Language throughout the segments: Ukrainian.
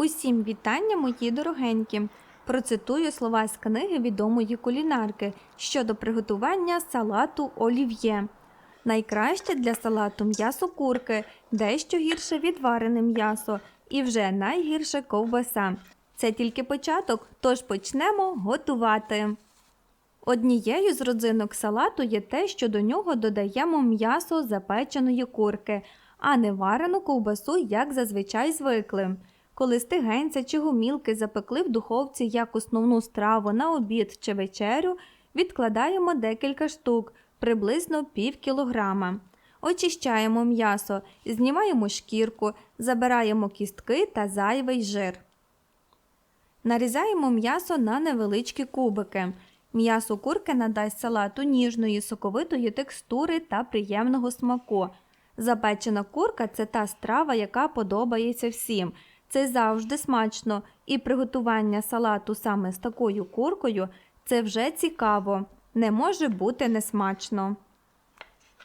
Усім вітання, мої дорогенькі. Процитую слова з книги відомої кулінарки щодо приготування салату олів'є. Найкраще для салату м'ясо курки, дещо гірше відварене м'ясо і вже найгірше ковбаса. Це тільки початок, тож почнемо готувати. Однією з родзинок салату є те, що до нього додаємо м'ясо запеченої курки, а не варену ковбасу, як зазвичай звикли. Коли стигенця чи гумілки запекли в духовці як основну страву на обід чи вечерю, відкладаємо декілька штук, приблизно пів кілограма. Очищаємо м'ясо, знімаємо шкірку, забираємо кістки та зайвий жир. Нарізаємо м'ясо на невеличкі кубики. М'ясо курки надасть салату ніжної, соковитої текстури та приємного смаку. Запечена курка це та страва, яка подобається всім. Це завжди смачно, і приготування салату саме з такою куркою це вже цікаво. Не може бути несмачно.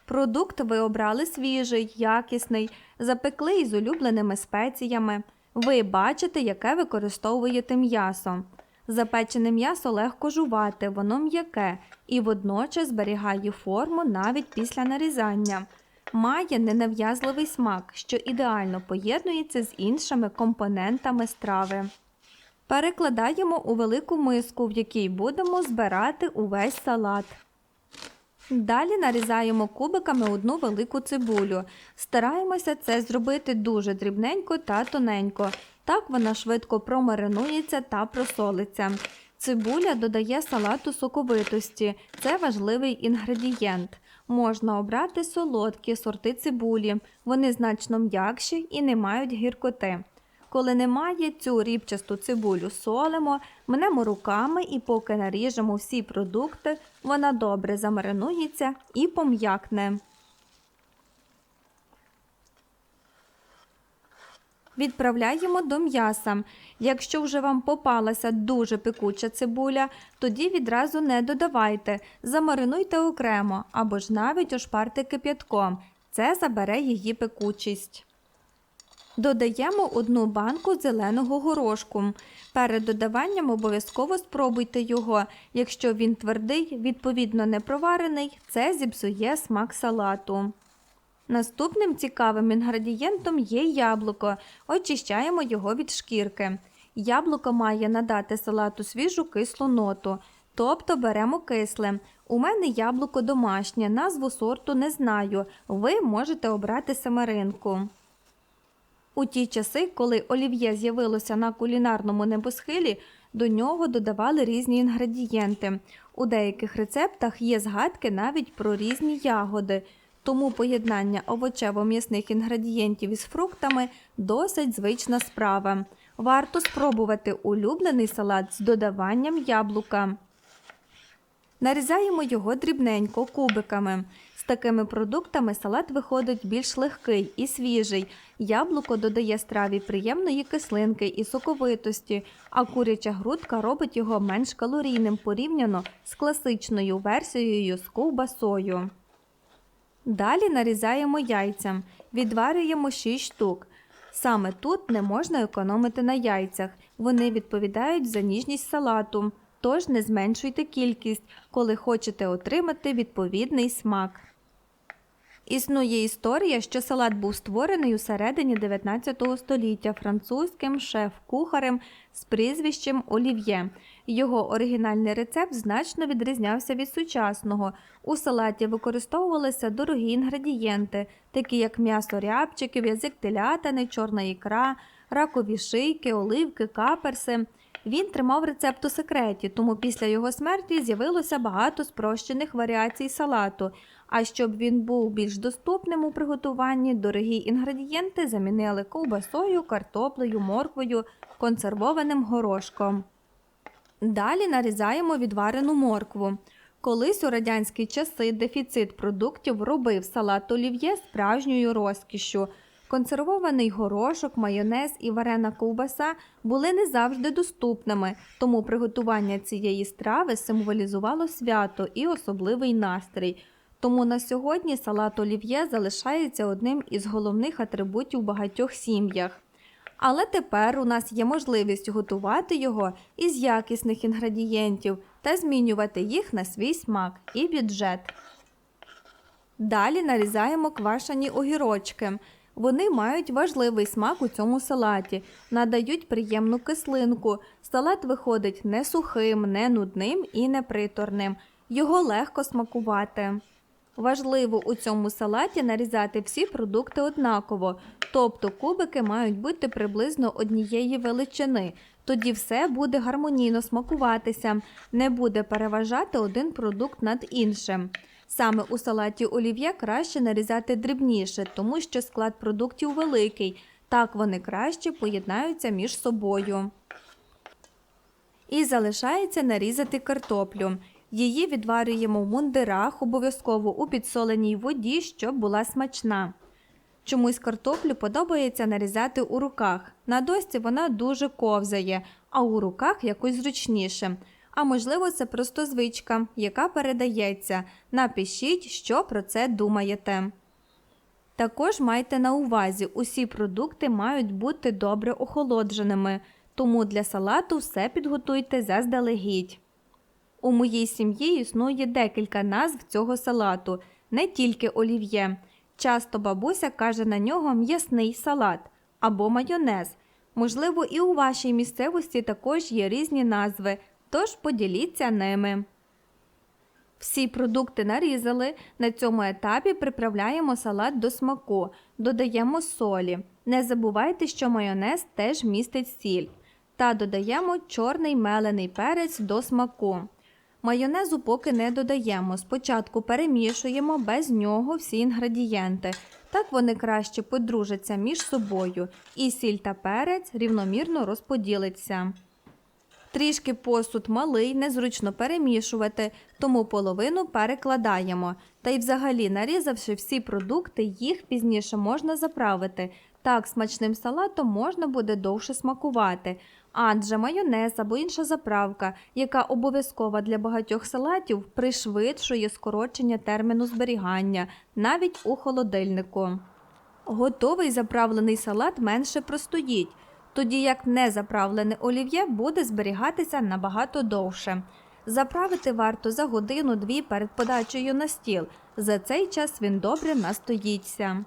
Продукт ви обрали свіжий, якісний, запекли із улюбленими спеціями. Ви бачите, яке використовуєте м'ясо. Запечене м'ясо легко жувати, воно м'яке і водночас зберігає форму навіть після нарізання. Має ненав'язливий смак, що ідеально поєднується з іншими компонентами страви. Перекладаємо у велику миску, в якій будемо збирати увесь салат. Далі нарізаємо кубиками одну велику цибулю. Стараємося це зробити дуже дрібненько та тоненько. Так вона швидко промаринується та просолиться. Цибуля додає салату соковитості. Це важливий інгредієнт. Можна обрати солодкі сорти цибулі. Вони значно м'якші і не мають гіркоти. Коли немає цю рібчасту цибулю солимо, мнемо руками і поки наріжемо всі продукти, вона добре замаринується і пом'якне. Відправляємо до м'яса. Якщо вже вам попалася дуже пекуча цибуля, тоді відразу не додавайте, замаринуйте окремо або ж навіть ошпарте кип'ятком. Це забере її пекучість. Додаємо одну банку зеленого горошку. Перед додаванням обов'язково спробуйте його. Якщо він твердий, відповідно не проварений, це зіпсує смак салату. Наступним цікавим інгредієнтом є яблуко. Очищаємо його від шкірки. Яблуко має надати салату свіжу кислу ноту, тобто беремо кисле. У мене яблуко домашнє, назву сорту не знаю. Ви можете обрати семеринку. У ті часи, коли олів'є з'явилося на кулінарному небосхилі, до нього додавали різні інгредієнти. У деяких рецептах є згадки навіть про різні ягоди, тому поєднання овочево-м'ясних інгредієнтів із фруктами досить звична справа. Варто спробувати улюблений салат з додаванням яблука. Нарізаємо його дрібненько кубиками. З такими продуктами салат виходить більш легкий і свіжий. Яблуко додає страві приємної кислинки і соковитості, а куряча грудка робить його менш калорійним порівняно з класичною версією з ковбасою. Далі нарізаємо яйця, відварюємо 6 штук. Саме тут не можна економити на яйцях, вони відповідають за ніжність салату. Тож не зменшуйте кількість, коли хочете отримати відповідний смак. Існує історія, що салат був створений у середині 19 століття французьким шеф-кухарем з прізвищем Олів'є. Його оригінальний рецепт значно відрізнявся від сучасного. У салаті використовувалися дорогі інгредієнти, такі як м'ясо рябчиків, язик телятини, чорна ікра, ракові шийки, оливки, каперси. Він тримав рецепт у секреті, тому після його смерті з'явилося багато спрощених варіацій салату. А щоб він був більш доступним у приготуванні, дорогі інгредієнти замінили ковбасою, картоплею, морквою, консервованим горошком. Далі нарізаємо відварену моркву. Колись у радянські часи дефіцит продуктів робив салат олів'є справжньою розкішшю. Консервований горошок, майонез і варена ковбаса були не завжди доступними, тому приготування цієї страви символізувало свято і особливий настрій. Тому на сьогодні салат олів'є залишається одним із головних атрибутів багатьох сім'ях. Але тепер у нас є можливість готувати його із якісних інгредієнтів та змінювати їх на свій смак і бюджет. Далі нарізаємо квашені огірочки. Вони мають важливий смак у цьому салаті, надають приємну кислинку. Салат виходить не сухим, не нудним і не приторним. Його легко смакувати. Важливо у цьому салаті нарізати всі продукти однаково, тобто кубики мають бути приблизно однієї величини. Тоді все буде гармонійно смакуватися, не буде переважати один продукт над іншим. Саме у салаті олів'є краще нарізати дрібніше, тому що склад продуктів великий. Так вони краще поєднаються між собою. І залишається нарізати картоплю. Її відварюємо в мундирах, обов'язково у підсоленій воді, щоб була смачна. Чомусь картоплю подобається нарізати у руках. На досці вона дуже ковзає, а у руках якось зручніше. А можливо, це просто звичка, яка передається. Напишіть, що про це думаєте. Також майте на увазі, усі продукти мають бути добре охолодженими, тому для салату все підготуйте заздалегідь. У моїй сім'ї існує декілька назв цього салату, не тільки олів'є. Часто бабуся каже на нього м'ясний салат або майонез. Можливо, і у вашій місцевості також є різні назви, тож поділіться ними. Всі продукти нарізали. На цьому етапі приправляємо салат до смаку, додаємо солі. Не забувайте, що майонез теж містить сіль. Та додаємо чорний мелений перець до смаку. Майонезу поки не додаємо. Спочатку перемішуємо без нього всі інгредієнти. Так вони краще подружаться між собою, і сіль та перець рівномірно розподілиться. Трішки посуд малий, незручно перемішувати, тому половину перекладаємо. Та й взагалі, нарізавши всі продукти, їх пізніше можна заправити. Так смачним салатом можна буде довше смакувати. Адже майонез або інша заправка, яка обов'язкова для багатьох салатів, пришвидшує скорочення терміну зберігання навіть у холодильнику. Готовий заправлений салат менше простоїть, тоді як незаправлене олів'є буде зберігатися набагато довше. Заправити варто за годину-дві перед подачею на стіл. За цей час він добре настоїться.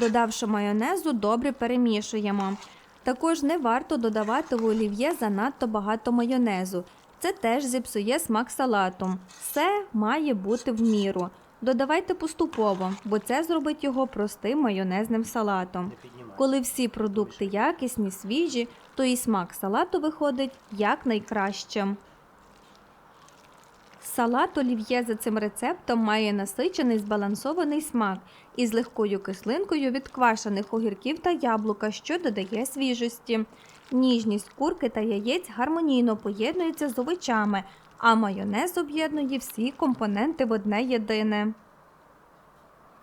Додавши майонезу, добре перемішуємо. Також не варто додавати в олів'є занадто багато майонезу. Це теж зіпсує смак салату. Все має бути в міру. Додавайте поступово, бо це зробить його простим майонезним салатом. Коли всі продукти якісні, свіжі, то і смак салату виходить якнайкраще. Салат олів'є за цим рецептом має насичений збалансований смак із легкою кислинкою від квашених огірків та яблука, що додає свіжості. Ніжність курки та яєць гармонійно поєднується з овочами, а майонез об'єднує всі компоненти в одне єдине.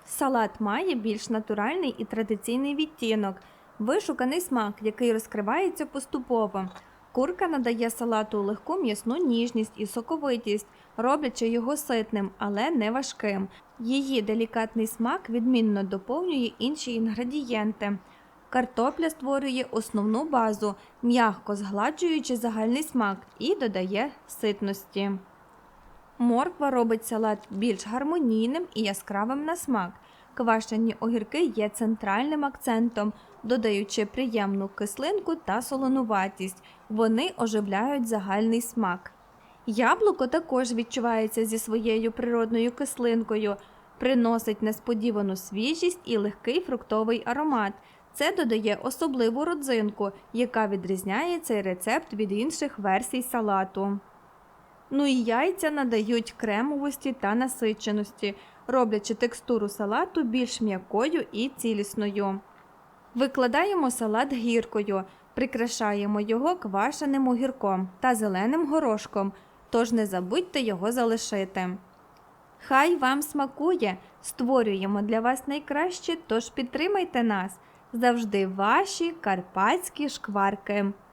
Салат має більш натуральний і традиційний відтінок, вишуканий смак, який розкривається поступово. Курка надає салату легку м'ясну ніжність і соковитість, роблячи його ситним, але не важким. Її делікатний смак відмінно доповнює інші інгредієнти. Картопля створює основну базу, м'ягко згладжуючи загальний смак і додає ситності. Морква робить салат більш гармонійним і яскравим на смак. Квашені огірки є центральним акцентом, додаючи приємну кислинку та солонуватість. Вони оживляють загальний смак. Яблуко також відчувається зі своєю природною кислинкою, приносить несподівану свіжість і легкий фруктовий аромат. Це додає особливу родзинку, яка відрізняє цей рецепт від інших версій салату. Ну і яйця надають кремовості та насиченості, роблячи текстуру салату більш м'якою і цілісною. Викладаємо салат гіркою, прикрашаємо його квашеним огірком та зеленим горошком, тож не забудьте його залишити. Хай вам смакує! Створюємо для вас найкраще, тож підтримайте нас завжди ваші карпатські шкварки.